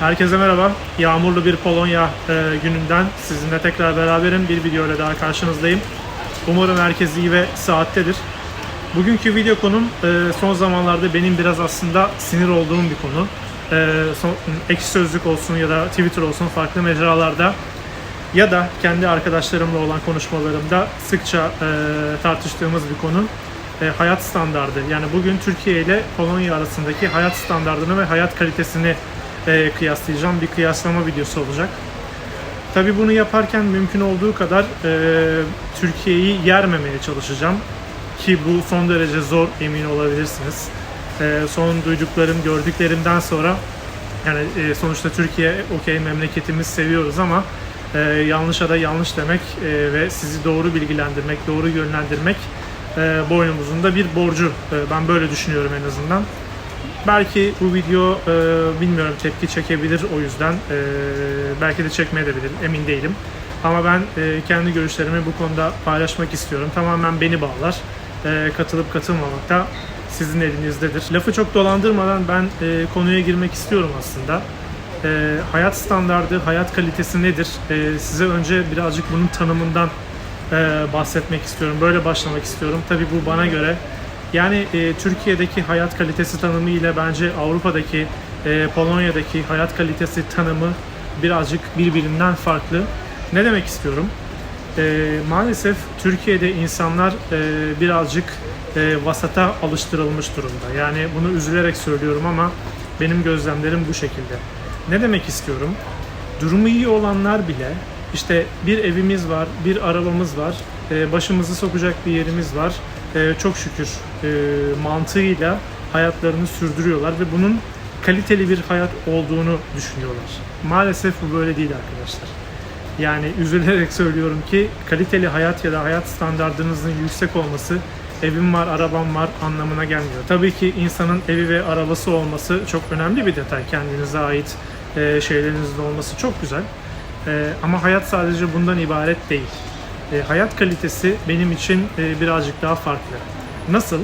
Herkese merhaba. Yağmurlu bir Polonya e, gününden sizinle tekrar beraberim. Bir video ile daha karşınızdayım. Umarım herkes iyi ve saattedir. Bugünkü video konum e, son zamanlarda benim biraz aslında sinir olduğum bir konu. E, son, ekşi sözlük olsun ya da Twitter olsun farklı mecralarda ya da kendi arkadaşlarımla olan konuşmalarımda sıkça e, tartıştığımız bir konu e, hayat standardı. Yani bugün Türkiye ile Polonya arasındaki hayat standartını ve hayat kalitesini e, kıyaslayacağım bir kıyaslama videosu olacak. Tabii bunu yaparken mümkün olduğu kadar e, Türkiye'yi yermemeye çalışacağım ki bu son derece zor emin olabilirsiniz. E, son duyduklarım, gördüklerimden sonra yani e, sonuçta Türkiye okey memleketimiz seviyoruz ama e, yanlışa da yanlış demek e, ve sizi doğru bilgilendirmek, doğru yönlendirmek e, boynumuzun da bir borcu. E, ben böyle düşünüyorum en azından. Belki bu video e, bilmiyorum tepki çekebilir o yüzden. E, belki de çekmeyebilir emin değilim. Ama ben e, kendi görüşlerimi bu konuda paylaşmak istiyorum. Tamamen beni bağlar. E, katılıp katılmamak da sizin elinizdedir. Lafı çok dolandırmadan ben e, konuya girmek istiyorum aslında. E, hayat standardı, hayat kalitesi nedir? E, size önce birazcık bunun tanımından e, bahsetmek istiyorum. Böyle başlamak istiyorum. Tabii bu bana göre yani e, Türkiye'deki hayat kalitesi tanımı ile bence Avrupa'daki, e, Polonya'daki hayat kalitesi tanımı birazcık birbirinden farklı. Ne demek istiyorum? E, maalesef Türkiye'de insanlar e, birazcık e, vasata alıştırılmış durumda. Yani bunu üzülerek söylüyorum ama benim gözlemlerim bu şekilde. Ne demek istiyorum? Durumu iyi olanlar bile işte bir evimiz var, bir arabamız var, e, başımızı sokacak bir yerimiz var. E, çok şükür e, mantığıyla hayatlarını sürdürüyorlar ve bunun kaliteli bir hayat olduğunu düşünüyorlar. Maalesef bu böyle değil arkadaşlar. Yani üzülerek söylüyorum ki kaliteli hayat ya da hayat standartınızın yüksek olması evim var, arabam var anlamına gelmiyor. Tabii ki insanın evi ve arabası olması çok önemli bir detay. Kendinize ait e, şeylerinizin olması çok güzel. E, ama hayat sadece bundan ibaret değil. E, hayat kalitesi benim için e, birazcık daha farklı. Nasıl?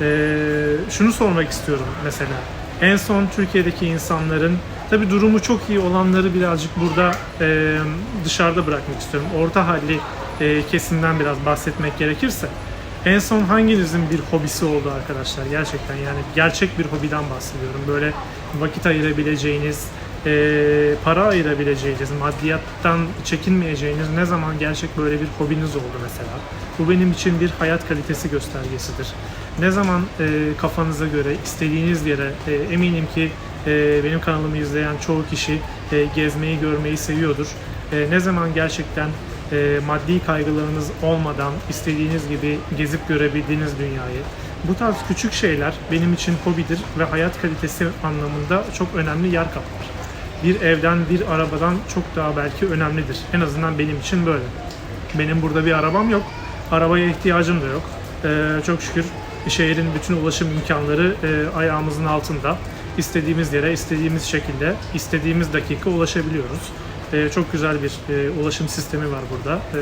E, şunu sormak istiyorum mesela. En son Türkiye'deki insanların tabi durumu çok iyi olanları birazcık burada e, dışarıda bırakmak istiyorum. Orta halli e, kesimden biraz bahsetmek gerekirse. En son hanginizin bir hobisi oldu arkadaşlar? Gerçekten yani gerçek bir hobiden bahsediyorum. Böyle vakit ayırabileceğiniz, e, para ayırabileceğiniz, maddiyattan çekinmeyeceğiniz ne zaman gerçek böyle bir hobiniz oldu mesela. Bu benim için bir hayat kalitesi göstergesidir. Ne zaman e, kafanıza göre istediğiniz yere e, eminim ki e, benim kanalımı izleyen çoğu kişi e, gezmeyi görmeyi seviyordur. E, ne zaman gerçekten e, maddi kaygılarınız olmadan istediğiniz gibi gezip görebildiğiniz dünyayı. Bu tarz küçük şeyler benim için hobidir ve hayat kalitesi anlamında çok önemli yer kaplar. Bir evden, bir arabadan çok daha belki önemlidir. En azından benim için böyle. Benim burada bir arabam yok. Arabaya ihtiyacım da yok. Ee, çok şükür şehrin bütün ulaşım imkanları e, ayağımızın altında. İstediğimiz yere, istediğimiz şekilde, istediğimiz dakika ulaşabiliyoruz. Ee, çok güzel bir e, ulaşım sistemi var burada. Ee,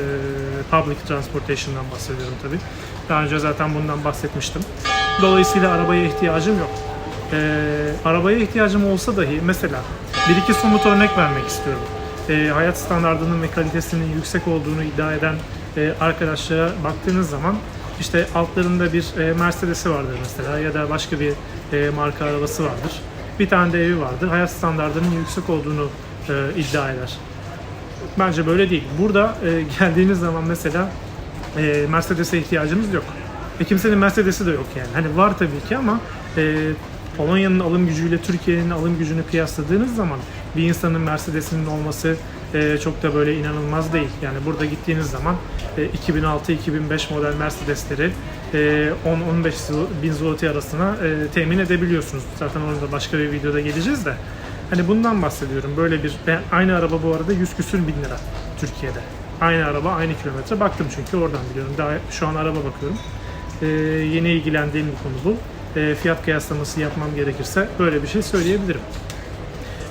public transportation'dan bahsediyorum tabii. Daha önce zaten bundan bahsetmiştim. Dolayısıyla arabaya ihtiyacım yok. Ee, arabaya ihtiyacım olsa dahi mesela bir iki somut örnek vermek istiyorum. Ee, hayat standartının ve kalitesinin yüksek olduğunu iddia eden e, arkadaşlara baktığınız zaman işte altlarında bir e, Mercedes'i vardır mesela ya da başka bir e, marka arabası vardır. Bir tane de evi vardır. Hayat standartının yüksek olduğunu e, iddia eder. Bence böyle değil. Burada e, geldiğiniz zaman mesela e, Mercedes'e ihtiyacımız yok. E, kimsenin Mercedes'i de yok yani. Hani var tabii ki ama e, Polonya'nın alım gücüyle Türkiye'nin alım gücünü kıyasladığınız zaman bir insanın Mercedes'inin olması e, çok da böyle inanılmaz değil. Yani burada gittiğiniz zaman e, 2006-2005 model Mercedes'leri e, 10-15 bin zloty arasına e, temin edebiliyorsunuz. Zaten onu da başka bir videoda geleceğiz de. Hani bundan bahsediyorum. Böyle bir aynı araba bu arada 100 küsür bin lira Türkiye'de. Aynı araba aynı kilometre. Baktım çünkü oradan biliyorum. Daha şu an araba bakıyorum. Ee, yeni ilgilendiğim bir konu bu. Ee, fiyat kıyaslaması yapmam gerekirse böyle bir şey söyleyebilirim.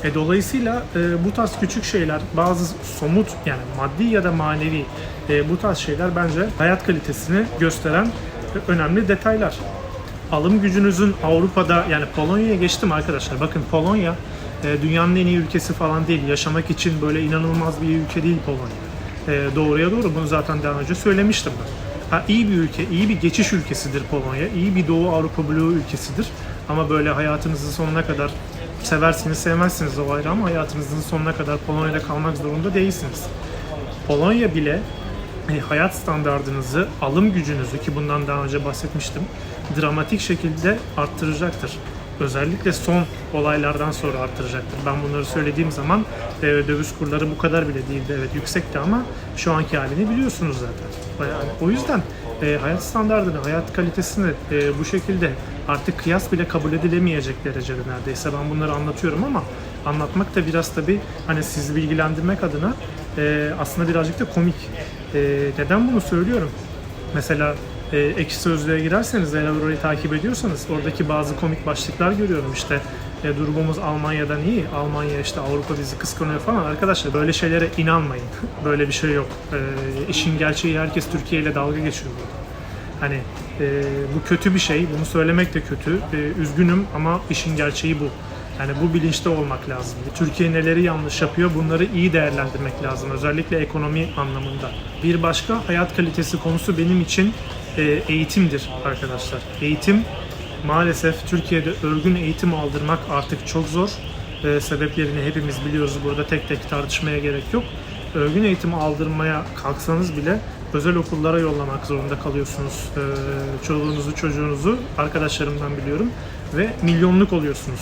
E, dolayısıyla e, bu tarz küçük şeyler, bazı somut yani maddi ya da manevi e, bu tarz şeyler bence hayat kalitesini gösteren e, önemli detaylar. Alım gücünüzün Avrupa'da yani Polonya'ya geçtim arkadaşlar. Bakın Polonya e, dünyanın en iyi ülkesi falan değil. Yaşamak için böyle inanılmaz bir ülke değil Polonya. E, doğruya doğru bunu zaten daha önce söylemiştim ben. Ha, iyi bir ülke, iyi bir geçiş ülkesidir Polonya. iyi bir Doğu Avrupa bloğu ülkesidir. Ama böyle hayatınızın sonuna kadar seversiniz sevmezsiniz o ayrı ama hayatınızın sonuna kadar Polonya'da kalmak zorunda değilsiniz. Polonya bile e, hayat standartınızı, alım gücünüzü ki bundan daha önce bahsetmiştim, dramatik şekilde arttıracaktır. Özellikle son olaylardan sonra arttıracaktır. Ben bunları söylediğim zaman e, döviz kurları bu kadar bile değildi. Evet yüksekti ama şu anki halini biliyorsunuz zaten. Yani o yüzden e, hayat standartını, hayat kalitesini e, bu şekilde artık kıyas bile kabul edilemeyecek derecede neredeyse. Ben bunları anlatıyorum ama anlatmak da biraz tabii hani sizi bilgilendirmek adına e, aslında birazcık da komik. E, neden bunu söylüyorum? Mesela e, ekşi sözlüğe girerseniz eğer orayı takip ediyorsanız oradaki bazı komik başlıklar görüyorum işte e, durumumuz Almanya'dan iyi, Almanya işte Avrupa bizi kıskanıyor falan. Arkadaşlar böyle şeylere inanmayın. böyle bir şey yok. E, işin gerçeği herkes Türkiye ile dalga geçiyor burada. Hani e, bu kötü bir şey, bunu söylemek de kötü. E, üzgünüm ama işin gerçeği bu. Yani bu bilinçte olmak lazım. Türkiye neleri yanlış yapıyor bunları iyi değerlendirmek lazım. Özellikle ekonomi anlamında. Bir başka hayat kalitesi konusu benim için e, eğitimdir arkadaşlar. Eğitim maalesef Türkiye'de örgün eğitim aldırmak artık çok zor. E, sebeplerini hepimiz biliyoruz. Burada tek tek tartışmaya gerek yok. Örgün eğitim aldırmaya kalksanız bile özel okullara yollamak zorunda kalıyorsunuz. E, çoluğunuzu, çocuğunuzu arkadaşlarımdan biliyorum ve milyonluk oluyorsunuz.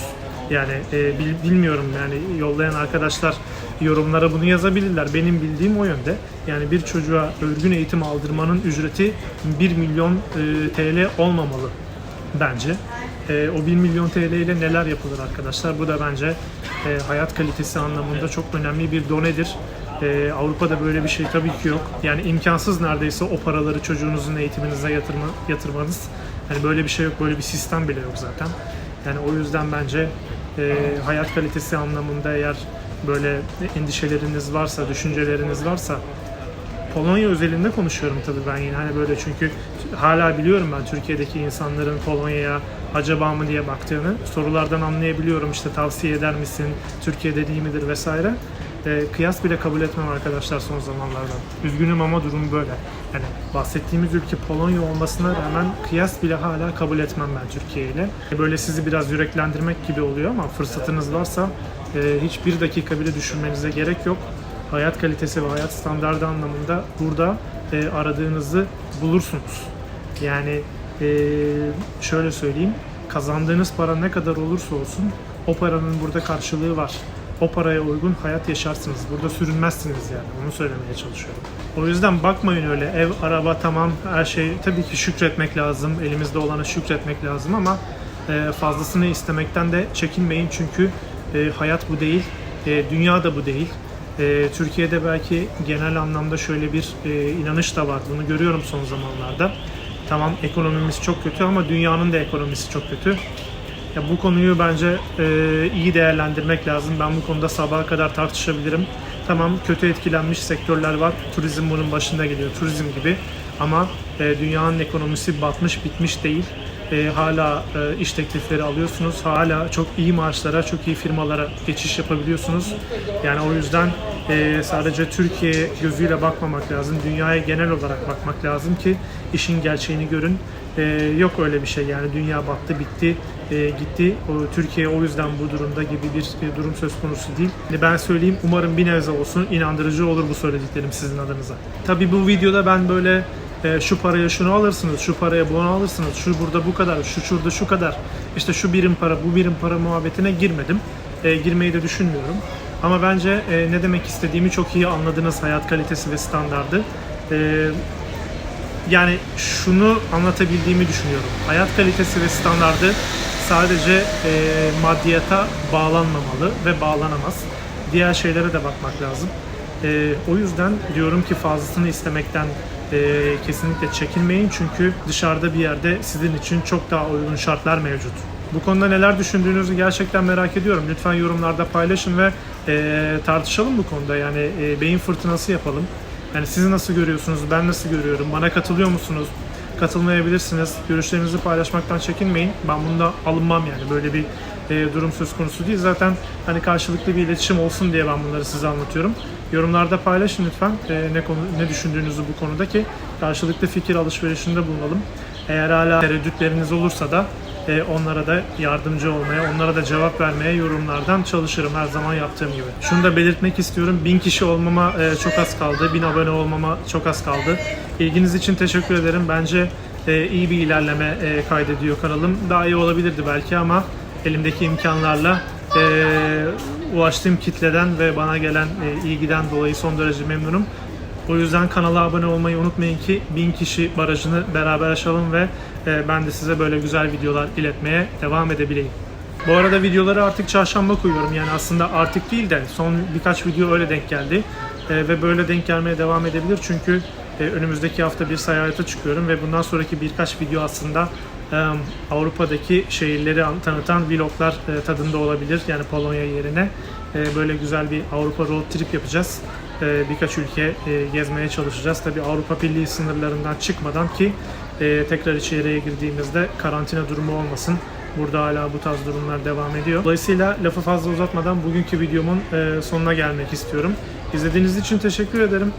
Yani e, bil- bilmiyorum yani yollayan arkadaşlar yorumlara bunu yazabilirler. Benim bildiğim o yönde. Yani bir çocuğa örgün eğitim aldırmanın ücreti 1 milyon e, TL olmamalı bence. E, o 1 milyon TL ile neler yapılır arkadaşlar? Bu da bence e, hayat kalitesi anlamında çok önemli bir donedir. E, Avrupa'da böyle bir şey tabii ki yok. Yani imkansız neredeyse o paraları çocuğunuzun eğitiminize yatırma, yatırmanız. Yani böyle bir şey yok, böyle bir sistem bile yok zaten. Yani o yüzden bence e, hayat kalitesi anlamında eğer böyle endişeleriniz varsa, düşünceleriniz varsa Polonya özelinde konuşuyorum tabii ben yine. Hani böyle çünkü hala biliyorum ben Türkiye'deki insanların Polonya'ya acaba mı diye baktığını. Sorulardan anlayabiliyorum işte tavsiye eder misin Türkiye'de değil midir vesaire E, kıyas bile kabul etmem arkadaşlar son zamanlardan üzgünüm ama durum böyle yani bahsettiğimiz ülke Polonya olmasına rağmen kıyas bile hala kabul etmem ben Türkiye ile böyle sizi biraz yüreklendirmek gibi oluyor ama fırsatınız varsa e, hiçbir dakika bile düşünmenize gerek yok hayat kalitesi ve hayat standardı anlamında burada e, aradığınızı bulursunuz. Yani e, şöyle söyleyeyim, kazandığınız para ne kadar olursa olsun o paranın burada karşılığı var. O paraya uygun hayat yaşarsınız. Burada sürünmezsiniz yani. Onu söylemeye çalışıyorum. O yüzden bakmayın öyle ev, araba tamam her şey tabii ki şükretmek lazım. Elimizde olana şükretmek lazım ama e, fazlasını istemekten de çekinmeyin çünkü e, hayat bu değil. E, dünya da bu değil. Türkiye'de belki genel anlamda şöyle bir inanış da var. Bunu görüyorum son zamanlarda. Tamam ekonomimiz çok kötü ama dünyanın da ekonomisi çok kötü. Ya bu konuyu bence e, iyi değerlendirmek lazım. Ben bu konuda sabaha kadar tartışabilirim. Tamam kötü etkilenmiş sektörler var. Turizm bunun başında geliyor. Turizm gibi. Ama e, dünyanın ekonomisi batmış bitmiş değil. E, hala e, iş teklifleri alıyorsunuz. Hala çok iyi maaşlara, çok iyi firmalara geçiş yapabiliyorsunuz. Yani o yüzden e, sadece Türkiye gözüyle bakmamak lazım. Dünyaya genel olarak bakmak lazım ki işin gerçeğini görün. E, yok öyle bir şey yani dünya battı bitti e, gitti. O, Türkiye o yüzden bu durumda gibi bir e, durum söz konusu değil. Yani ben söyleyeyim umarım bir nebze olsun inandırıcı olur bu söylediklerim sizin adınıza. Tabii bu videoda ben böyle e, şu paraya şunu alırsınız, şu paraya bunu alırsınız, şu burada bu kadar, şu şurada şu kadar, işte şu birim para, bu birim para muhabbetine girmedim. E, girmeyi de düşünmüyorum. Ama bence e, ne demek istediğimi çok iyi anladınız hayat kalitesi ve standardı. E, yani şunu anlatabildiğimi düşünüyorum. Hayat kalitesi ve standardı sadece e, maddiyata bağlanmamalı ve bağlanamaz. Diğer şeylere de bakmak lazım. E, o yüzden diyorum ki fazlasını istemekten e, kesinlikle çekinmeyin çünkü dışarıda bir yerde sizin için çok daha uygun şartlar mevcut. Bu konuda neler düşündüğünüzü gerçekten merak ediyorum. Lütfen yorumlarda paylaşın ve e, tartışalım bu konuda. Yani e, beyin fırtınası yapalım. Yani siz nasıl görüyorsunuz, ben nasıl görüyorum, bana katılıyor musunuz? Katılmayabilirsiniz. Görüşlerinizi paylaşmaktan çekinmeyin. Ben bunda alınmam yani. Böyle bir e, durum söz konusu değil. Zaten hani karşılıklı bir iletişim olsun diye ben bunları size anlatıyorum. Yorumlarda paylaşın lütfen e, ne konu ne düşündüğünüzü bu konuda ki karşılıklı fikir alışverişinde bulunalım. Eğer hala tereddütleriniz olursa da e, onlara da yardımcı olmaya, onlara da cevap vermeye yorumlardan çalışırım her zaman yaptığım gibi. Şunu da belirtmek istiyorum. Bin kişi olmama e, çok az kaldı. Bin abone olmama çok az kaldı. İlginiz için teşekkür ederim. Bence e, iyi bir ilerleme e, kaydediyor kanalım. Daha iyi olabilirdi belki ama elimdeki imkanlarla e, ulaştığım kitleden ve bana gelen e, ilgiden dolayı son derece memnunum. O yüzden kanala abone olmayı unutmayın ki 1000 kişi barajını beraber aşalım ve e, ben de size böyle güzel videolar iletmeye devam edebileyim. Bu arada videoları artık çarşamba koyuyorum. Yani aslında artık değil de son birkaç video öyle denk geldi. E, ve böyle denk gelmeye devam edebilir. Çünkü e, önümüzdeki hafta bir seyahate çıkıyorum ve bundan sonraki birkaç video aslında Avrupa'daki şehirleri an- tanıtan vloglar e, tadında olabilir. Yani Polonya yerine e, böyle güzel bir Avrupa road trip yapacağız. E, birkaç ülke gezmeye çalışacağız. Tabii Avrupa Birliği sınırlarından çıkmadan ki tekrar içeriye girdiğimizde karantina durumu olmasın. Burada hala bu tarz durumlar devam ediyor. Dolayısıyla lafı fazla uzatmadan bugünkü videomun sonuna gelmek istiyorum. İzlediğiniz için teşekkür ederim.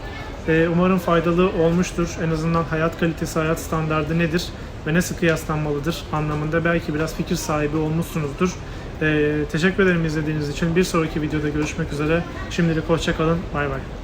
Umarım faydalı olmuştur. En azından hayat kalitesi, hayat standardı nedir ve nasıl kıyaslanmalıdır anlamında belki biraz fikir sahibi olmuşsunuzdur. E, teşekkür ederim izlediğiniz için. Bir sonraki videoda görüşmek üzere. Şimdilik hoşçakalın. Bay bay.